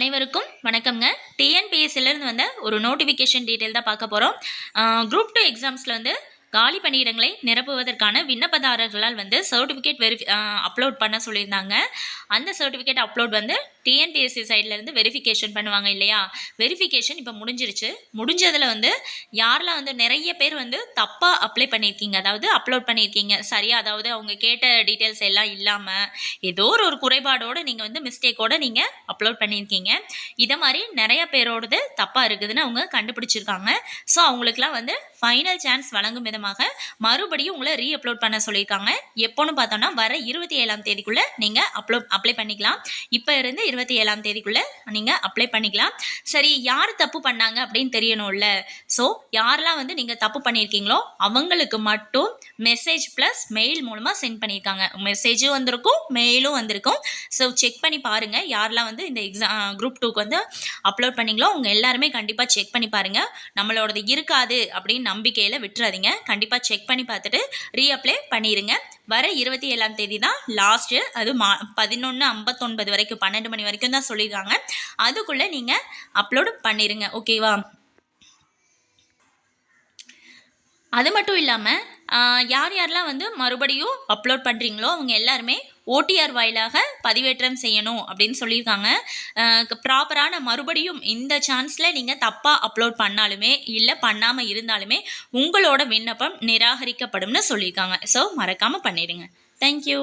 அனைவருக்கும் வணக்கம்ங்க. டிஎன்பிஎஸ்சிலேருந்து வந்த ஒரு நோட்டிஃபிகேஷன் டீட்டெயில் தான் பார்க்க போகிறோம் குரூப் டூ எக்ஸாம்ஸில் வந்து காலி பணியிடங்களை நிரப்புவதற்கான விண்ணப்பதாரர்களால் வந்து சர்டிஃபிகேட் வெரிஃபி அப்லோட் பண்ண சொல்லியிருந்தாங்க. அந்த சர்டிஃபிகேட் அப்லோட் வந்து டிஎன்பிஎஸ்சி சைட்லேருந்து வெரிஃபிகேஷன் பண்ணுவாங்க இல்லையா? வெரிஃபிகேஷன் இப்போ முடிஞ்சிருச்சு. முடிஞ்சதில் வந்து யாரெல்லாம் வந்து நிறைய பேர் வந்து தப்பாக அப்ளை பண்ணியிருக்கீங்க அதாவது அப்லோட் பண்ணியிருக்கீங்க சரியா? அதாவது அவங்க கேட்ட டீட்டெயில்ஸ் எல்லாம் இல்லாமல் ஏதோ ஒரு ஒரு குறைபாடோடு நீங்கள் வந்து மிஸ்டேக்கோடு நீங்கள் அப்லோட் பண்ணியிருக்கீங்க. இதை மாதிரி நிறைய பேரோடது தப்பாக இருக்குதுன்னு அவங்க கண்டுபிடிச்சிருக்காங்க. ஸோ அவங்களுக்குலாம் வந்து ஃபைனல் சான்ஸ் வழங்கும் விதமாக மறுபடியும் உங்களை ரீ அப்லோட் பண்ண சொல்லியிருக்காங்க. எப்போன்னு பார்த்தோம்னா வர இருபத்தி ஏழாம் தேதிக்குள்ளே நீங்கள் அப்லோட் அப்ளை பண்ணிக்கலாம். இப்போ இருந்து இருபத்தி ஏழாம் தேதிக்குள்ளே நீங்கள் அப்ளை பண்ணிக்கலாம். சரி யார் தப்பு பண்ணாங்க அப்படின்னு தெரியணும்ல. ஸோ யாரெல்லாம் வந்து நீங்கள் தப்பு பண்ணியிருக்கீங்களோ அவங்களுக்கு மட்டும் மெசேஜ் ப்ளஸ் மெயில் மூலமாக சென்ட் பண்ணியிருக்காங்க. மெசேஜும் வந்திருக்கும் மெயிலும் வந்திருக்கும். ஸோ செக் பண்ணி பாருங்கள் யாரெல்லாம் வந்து இந்த எக்ஸாம் குரூப் டூக்கு வந்து அப்லோட் பண்ணிங்களோ அவங்க எல்லாருமே கண்டிப்பாக செக் பண்ணி பாருங்கள் நம்மளோடது இருக்காது அப்படின்னு நம்பிக்கையில் விட்டுறாதீங்க. கண்டிப்பாக செக் பண்ணி பார்த்துட்டு ரீஅப்ளை பண்ணிடுங்க வர இருபத்தி ஏழாம் தேதி தான் லாஸ்ட்டு அது மா பதினொன்று ஐம்பத்தொன்பது வரைக்கும் பன்னெண்டு மணி வரைக்கும் தான் சொல்லியிருக்காங்க. அதுக்குள்ளே நீங்கள் அப்லோடு பண்ணிடுங்க ஓகேவா அது மட்டும் இல்லாமல் யார் யாரெல்லாம் வந்து மறுபடியும் அப்லோட் பண்ணுறீங்களோ அவங்க எல்லாருமே ஓடிஆர் வாயிலாக பதிவேற்றம் செய்யணும் அப்படின்னு சொல்லியிருக்காங்க. ப்ராப்பரான மறுபடியும் இந்த சான்ஸில் நீங்கள் தப்பாக அப்லோட் பண்ணாலுமே இல்லை பண்ணாமல் இருந்தாலுமே உங்களோட விண்ணப்பம் நிராகரிக்கப்படும்னு சொல்லியிருக்காங்க. ஸோ மறக்காமல் பண்ணிடுங்க. தேங்க்யூ